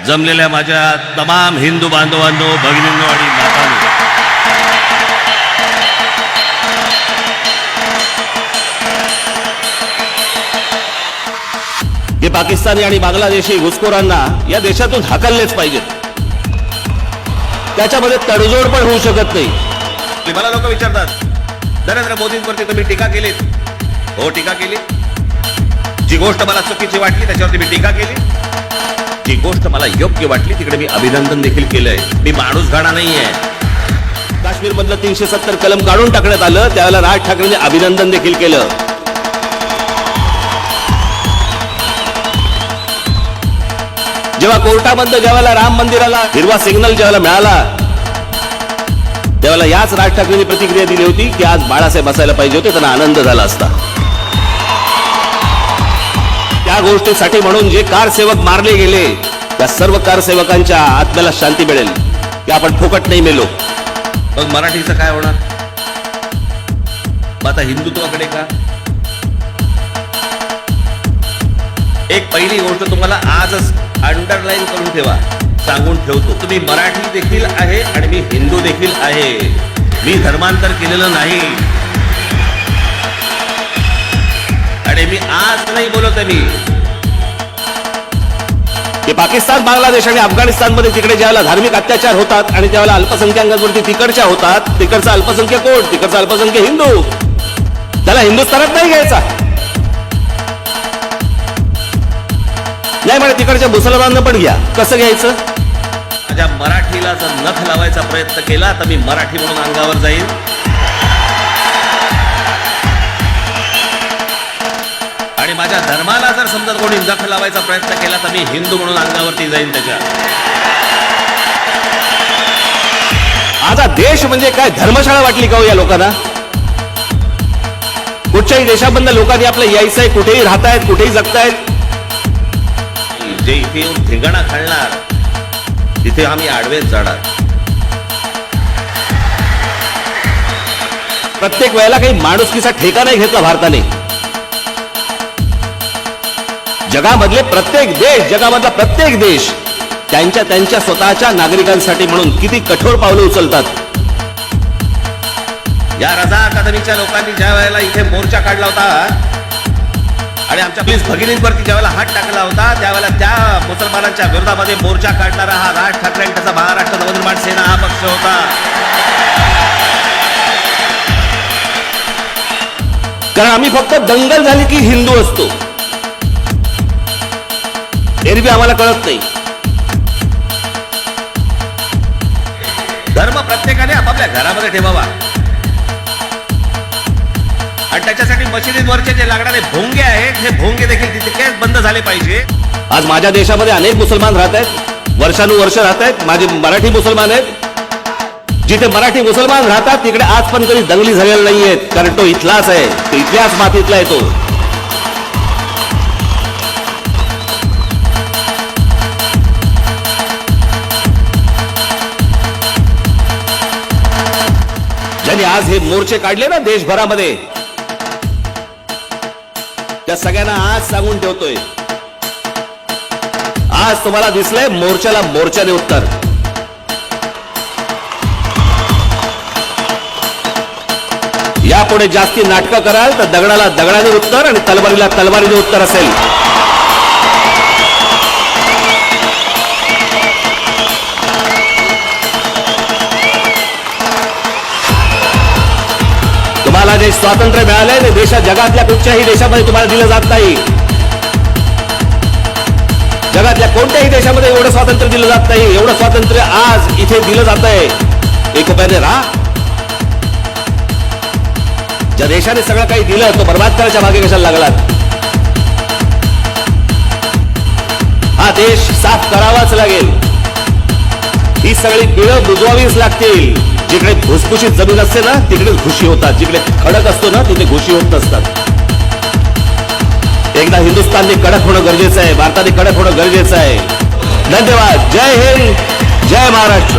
जमलेल्या माझ्या तमाम हिंदू बांधवांनो भगिनींनो आणि मातांनो. हे पाकिस्तानी आणि बांगलादेशी घुसखोरांना या देशातून हाकललेच पाहिजेत. त्याच्यामध्ये तडजोड पण होऊ शकत नाही. ते मला लोक विचारतात नरेंद्र मोदींवरती तुम्ही टीका केलीत? हो टीका केली. जी गोष्ट मला चुकीची वाटली त्याच्यावरती मी टीका केली. जी गोष्ट मला योग्य वाटली तिकडे मी अभिनंदन देखील केलंय. मी माणूस घाणा नाहीये. काश्मीर मधलं तीनशे सत्तर कलम काढून टाकण्यात आलं त्यावेळेला राज ठाकरेंनी अभिनंदन देखील केलं. जेव्हा कोर्टामध्ये ज्यावेळेला राम मंदिराला हिरवा सिग्नल ज्यावेळेला मिळाला त्यावेळेला याच राज ठाकरेंनी प्रतिक्रिया दिली होती की आज बाळासाहेब असायला पाहिजे होते त्यांना आनंद झाला असता. त्या गोष्टीसाठी म्हणून जे कारसेवक मारले गेले त्या सर्व कारसेवकांच्या आत्म्याला शांती मिळेल. की आपण फुकट नाही मेलो. मग मराठीचं काय होणार? मग आता हिंदुत्वाकडे का? एक पहिली गोष्ट तुम्हाला आजच अंडरलाईन करून ठेवा. सांगून ठेवतो. तुम्ही मराठी देखील आहे आणि मी हिंदू देखील आहे. मी धर्मांतर केलेलं नाही. आणि मी आज नाही बोलत आहे मी. की पाकिस्तान बांगलादेश आणि अफगाणिस्तानमध्ये तिकडे ज्यावेळेला धार्मिक अत्याचार होतात आणि त्यावेळेला अल्पसंख्याकांवरती तिकडच्या होतात तिकडचा अल्पसंख्याक कोण? तिकडचा अल्पसंख्याक हिंदू. त्याला हिंदुस्थानात नाही घ्यायचा. नाही म्हणे तिकडच्या मुसलमानांना पण घ्या. कसं घ्यायचं? माझ्या मराठीला जर नख लावायचा प्रयत्न केला तर मी मराठी म्हणून अंगावर जाईल आणि माझ्या धर्माला जर समजा कोणी नख लावायचा प्रयत्न केला तर मी हिंदू म्हणून अंगावरती जाईन त्याच्या. आता देश म्हणजे काय? धर्मशाळा वाटली का हो या लोकांना? कुठच्याही देशामधल्या लोकांनी आपलं यायचंय कुठेही राहतायत कुठेही जगतायत. जे इथे येऊन धिंगाणा घालणार तिथे आम्ही आडवेच जाणार. प्रत्येक वेळेला काही माणुसकीचा ठेका नाही घेतला भारताने. जगामधले प्रत्येक देश जगामधला प्रत्येक देश त्यांच्या त्यांच्या स्वतःच्या नागरिकांसाठी म्हणून किती कठोर पावलं उचलतात. या रजा अकादमीच्या लोकांनी ज्या वेळेला इथे मोर्चा काढला होता आणि आमच्या पोलीस भगिनींवरती ज्या वेळेला हात टाकला होता त्यावेळेला त्या मुसलमानांच्या विरोधामध्ये मोर्चा काढणारा हा राज ठाकरे आणि त्याचा महाराष्ट्र नवनिर्माण सेना हा पक्ष होता. कारण आम्ही फक्त दंगल झाली की हिंदू असतो. एरवी आम्हाला कळत नाही. धर्म प्रत्येकाने आपापल्या घरामध्ये ठेवावा. आणि त्याच्यासाठी मशिदींवरचे जे लागणारे भोंगे आहेत हे भोंगे देखील तितकेच बंद झाले पाहिजे. आज माझ्या देशामध्ये अनेक मुसलमान राहत आहेत. वर्षानुवर्ष राहत आहेत. माझे मराठी मुसलमान आहेत. जिथे मराठी मुसलमान राहतात तिकडे आज पण कधी दंगली झालेल्या नाही आहेत कारण तो इथलाच आहे. तो इतिहास मातीतला आहे तो आज हे मोर्चे काढले ना देशभरामध्ये. त्या सगळ्यांना आज सांगून ठेवतोय. आज तुम्हाला दिसलंय मोर्चाला मोर्चाने उत्तर. यापुढे जास्ती नाटकं कराल तर दगडाला दगडाने उत्तर आणि तलवारीला तलवारीने उत्तर असेल. तुम्हाला स्वातंत्र्य मिळालंय ते देशात जगातल्या कुठच्याही देशामध्ये तुम्हाला दिलं जात नाही. जगातल्या कोणत्याही देशामध्ये एवढं स्वातंत्र्य दिलं जात नाही. एवढं स्वातंत्र्य आज इथे दिलं जात आहे. एक राहा. ज्या देशाने सगळं काही दिलं तो बर्बाद करायच्या मागे कशाला लागलात? हा देश साफ करावाच लागेल. ही सगळी बिळं बुजवावीच लागतील. जिकडे भुसभुशीत जमीन असते ना तिकडेच घुशी होतात. जिकडे खडक असतो ना तिथे घुशी होत नसतात. एकदा हिंदुस्थानने कडक होणं गरजेचं आहे भारताने कडक होणं गरजेचं आहे. धन्यवाद. जय हिंद. जय महाराष्ट्र.